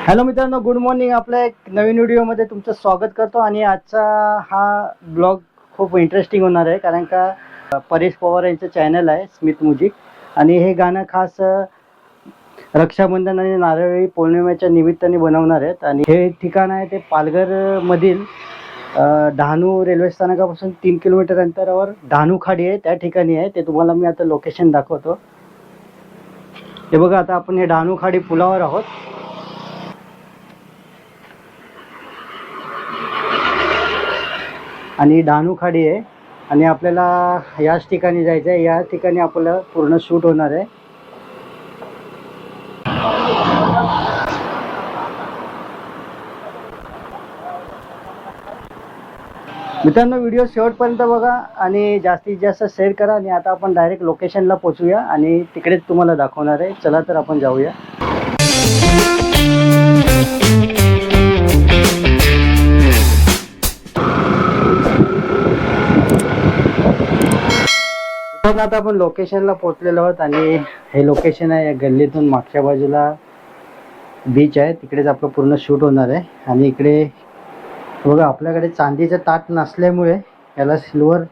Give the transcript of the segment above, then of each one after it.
Hello मित्रांनो good morning आपल्या एक नवीन व्हिडिओमध्ये तुमचं स्वागत करतो आणि आजचा हा ब्लॉग खूप इंटरेस्टिंग होणार आहे कारण का परेश पवार यांचं चॅनल आहे स्मित म्युझिक आणि हे गाणं खास रक्षाबंधन आणि नारळी पौर्णिमेच्या निमित्ताने बनवणार आहेत. आणि हे ठिकाण आहे ते पालघरमधील डहाणू रेल्वे स्थानकापासून तीन किलोमीटर अंतरावर डहाणू खाडी आहे त्या ठिकाणी आहे. ते तुम्हाला मी आता लोकेशन दाखवतो. हे बघा आता आपण हे डहाणू खाडी पुलावर आहोत. आणि डहाणू खाडी आहे. आणि आपल्याला याच ठिकाणी जायचं आहे या ठिकाणी आपलं पूर्ण शूट होणार आहे. मित्रांनो व्हिडिओ शेवटपर्यंत बघा आणि जास्तीत जास्त शेअर करा. आणि आता आपण डायरेक्ट लोकेशनला पोचूया आणि तिकडेच तुम्हाला दाखवणार आहे. चला तर आपण जाऊया. आता आपण लोकेशनला पोहोचलेलो आहोत आणि हे लोकेशन आहे या गल्लीतून मागच्या बाजूला बीच आहे. तिकडेच आपलं पूर्ण शूट होणार आहे. आणि इकडे बघा आपल्याकडे चांदीचं ताट नसल्यामुळे याला सिल्वर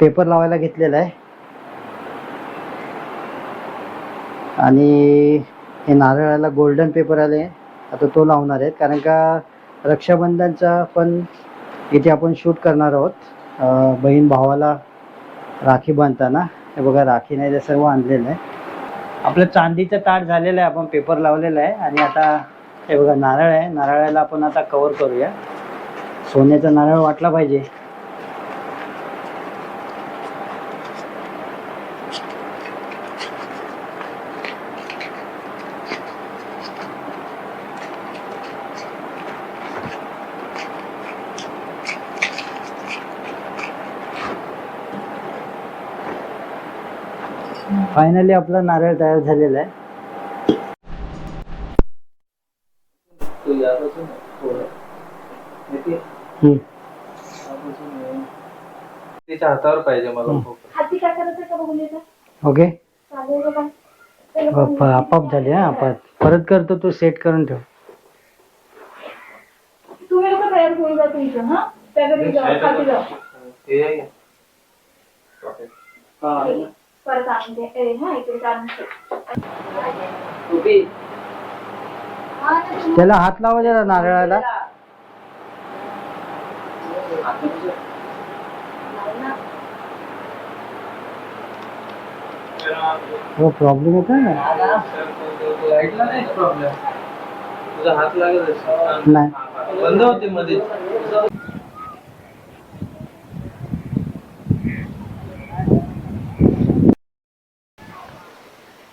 पेपर लावायला घेतलेला आहे. आणि हे नारळाला गोल्डन पेपर आले आता तो लावणार आहेत कारण का रक्षाबंधनचा पण इथे आपण शूट करणार आहोत. बहीण भावाला राखी बांधताना. हे बघा राखी नाही ते सर्व आणलेलं आहे. आपलं चांदीचं ताट झालेलं आहे आपण पेपर लावलेलं आहे. आणि आता हे बघा नारळ आहे. नारळाला आपण आता कवर करूया. सोन्याचा नारळ वाटला पाहिजे. फायनली आपला नारळ तयार झालेला आहे. तिच्या हातावर पाहिजे मला हम्म. खूप. हाती काय करायचं का बघून येतं? ओके. चालेल का चला बघून बाप्पा, आपाप झाली हा आपाप. परत करतो तू सेट करून ठेव. तुम्ही लोक तयार होऊन जा तुमचं हा? त्या घरी जा. खाली जा हे आहे. परत आणून दे. ए, हा इकडे काढून ठेव. हा ना, तुम्ही- त्याला हात लावा जरा नारळाला. हो प्रॉब्लेम येतो ना. लाईटला नाही प्रॉब्लेम तुझा हात लागत असेल. नाही. बंद होते मध्ये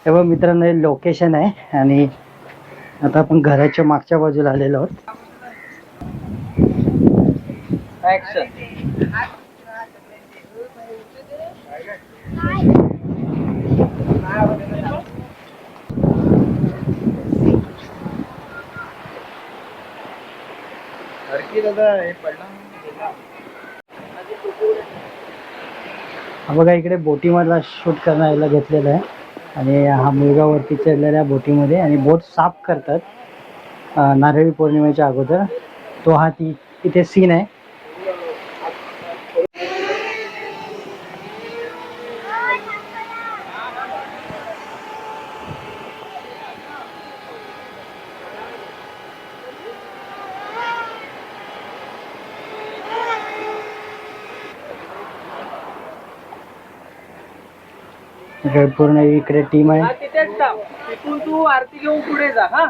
हे बघ मित्रांनो हे लोकेशन आहे आणि आता आपण घराच्या मागच्या बाजूला आलेलो आहोत. बघा इकडे बोटीमधला शूट करायला घेतलेला आहे. आणि हा मुलगा वरती चढलेल्या बोटीमध्ये आणि बोट साफ करतात नारळी पौर्णिमेच्या अगोदर. तो हा ती इथे सीन आहे. इकडे पूर्ण इकडे टीम आहे. तिथेच थांब. तिथून तू आरती घेऊन पुढे जा हा.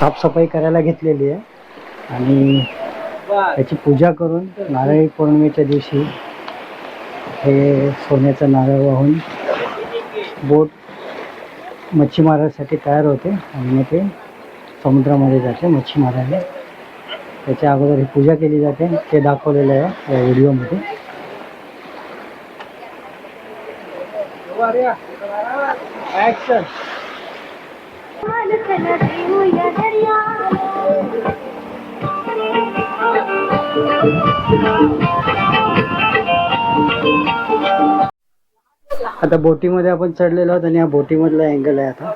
साफसफाई करायला घेतलेली आहे. आणि त्याची पूजा करून नारळी पौर्णिमेच्या दिवशी हे सोन्याचं नारळ वाहून बोट मच्छी मारायसाठी तयार होते. आणि मग ते समुद्रामध्ये जाते मच्छी मारायला त्याच्या अगोदर ही पूजा केली जाते. ते दाखवलेलं आहे या व्हिडिओमध्ये. आता बोटीमध्ये आपण चढलेलो आहोत आणि या बोटीमधला अँगल आहे आता.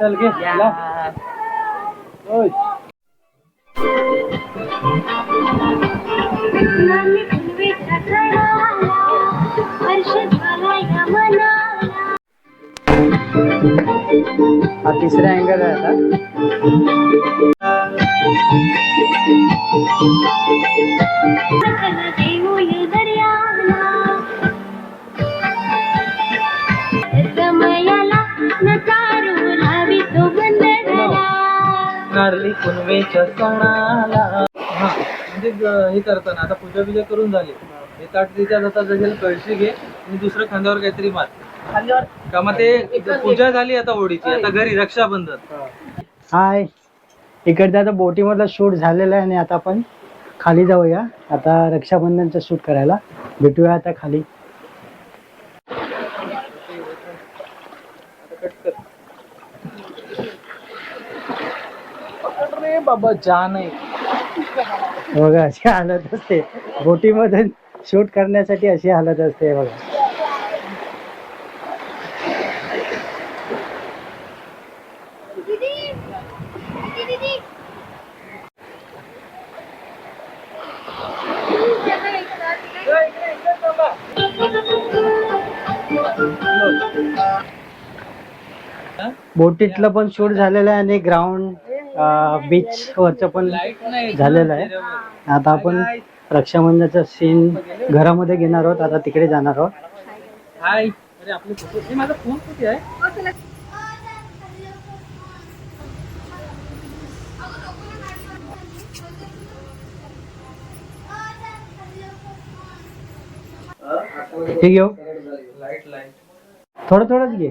चल घे हा तिसरा अँगल आहे आता. पुनवेच्या सणाला. हा म्हणजे ग- हे करताना आता पूजा बिजा करून झाली. हे ताट तिच्या जाता जगेल कळशी घे आणि दुसरं खांद्यावर काहीतरी मार. का मग ते पूजा झाली आता ओढीची आता घरी रक्षाबंधन. हाय. इकडे आता बोटीमधला शूट झालेला आहे आणि आता आपण खाली जाऊया. आता रक्षाबंधनचं शूट करायला. भेटूया आता खाली. बाबा जा नाही. बघा अशी हालत असते. बोटीमध्ये शूट करण्यासाठी अशी हालत असते बघा. बोटीतलं पण शूट झालेलं आहे आणि ग्राउंड बीच वरचं पण झालेलं आहे. आता आपण रक्षाबंधनाचा सीन घरामध्ये घेणार आहोत. आता तिकडे जाणार आहोत. हाय अरे आपले फोटो हे माझा फोन कुठे आहे? हे. घेऊ लाइट लाइट थोडं थोडंच घे.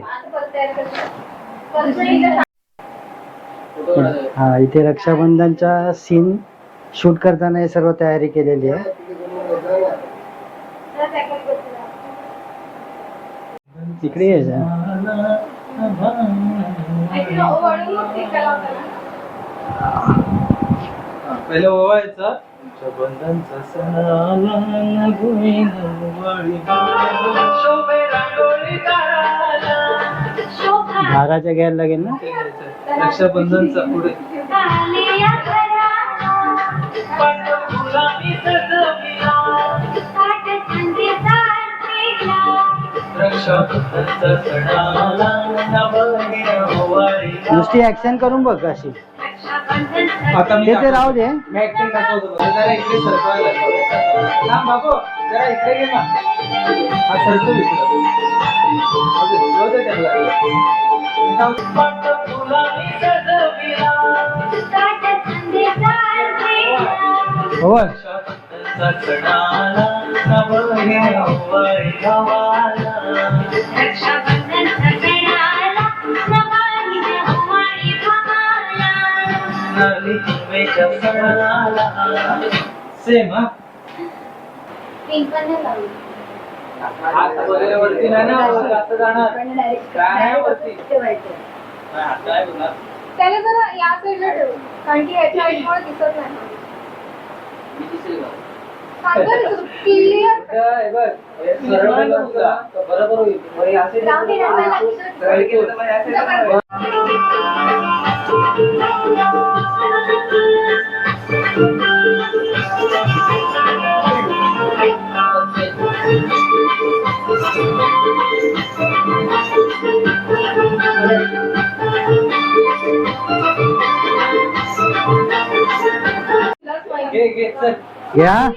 हा इथे रक्षाबंधनचा सीन शूट करताना हे सर्व तयारी केलेली आहे. तिकडे ये जा. पहिले ओवायचा रक्षाबंधनचा सण धाराच्या घ्यायला लागेल ना. रक्षाबंधनचा पुढे. नुसती ऍक्शन करून बघ अशी आता मी ते ते राहू दे मी ऍक्टिंग दाखवतो बघ. जरा इकडे सरकवायला लाव. थांब बाबू जरा इकडे घे ना हा सरकव इकडे अजून, जाऊ दे त्याला. जाऊ दे. पांडव सजविला. हो नवरी नवरी गावाला. नारळी पुनवेच्या सणाला. सेम हा हात वगैरे वरती नाही ना जास्त जाणार. काय नाही वरती? नाही, हात काय होणार? त्याला जरा या साईडला ठेव कारण की याच्या आईमुळे दिसत नाही. मी दिसेल का? चांगलं दिसत क्लिअर काय बघ हे सरळ बघ का? बरोबर होईल. मग हे असे जाऊ दे ना, मला दिसत सरळ केलं तर मग हे असे नाही. घे आठ,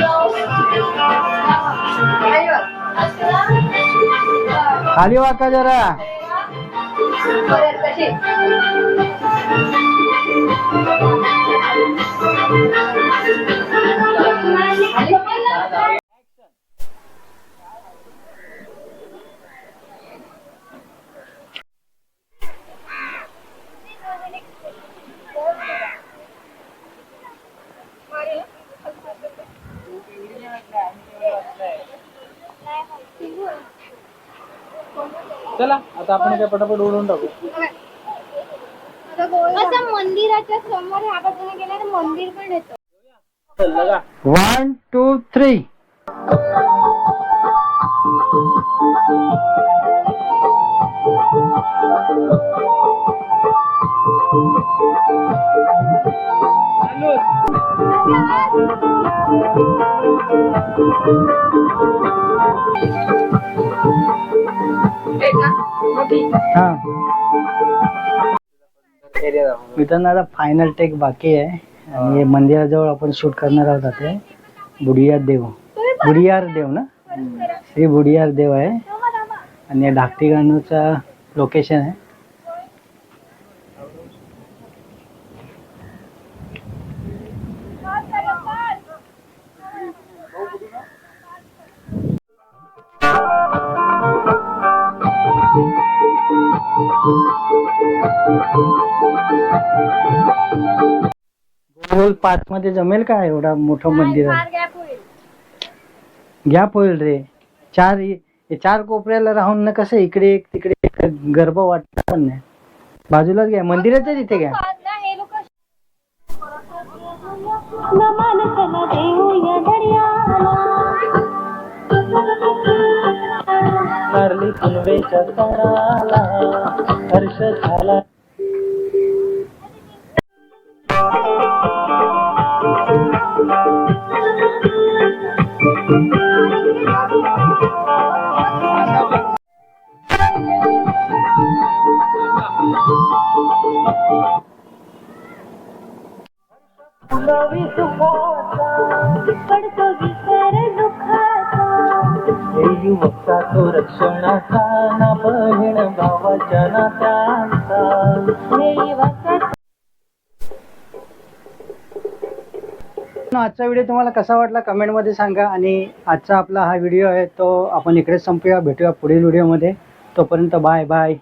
नऊ, दहा, अकरा, बारा, खाली वाका जरा परत तशी. चला आता आपण काय पटापट ओढून टाकू. असं मंदिराच्या समोर ह्या बाजूने गेलं तर मंदिर पण येतं. चल लगा वन टू थ्री मित्रांनो आता फायनल टेक बाकी आहे. आणि मंदिराजवळ आपण शूट करणार आहोत आता. बुडियार देव. बुडियार देव ना? श्री बुडियार देव आहे. आणि या धाकटी गाणूचा लोकेशन आहे. गोल पाच मध्ये जमेल का एवढा मोठं मंदिर आहे? घ्या पोईल रे. चार चार कोपऱ्याला राहून ना कसं इकडे एक तिकडे एक गर्भ वाटत पण नाही. बाजूलाच घ्या. मंदिराच्या तिथे घ्या. हर्ष झाला. रक्षणाचा ना बहीण भावाच्या नात्यांचा आजचा व्हिडिओ तुम्हाला कसा वाटला कमेंटमध्ये सांगा आणि आजचा आपला हा व्हिडिओ आहे तो आपण इकडेच संपूया भेटूया पुढील व्हिडिओमध्ये. तोपर्यंत बाय बाय.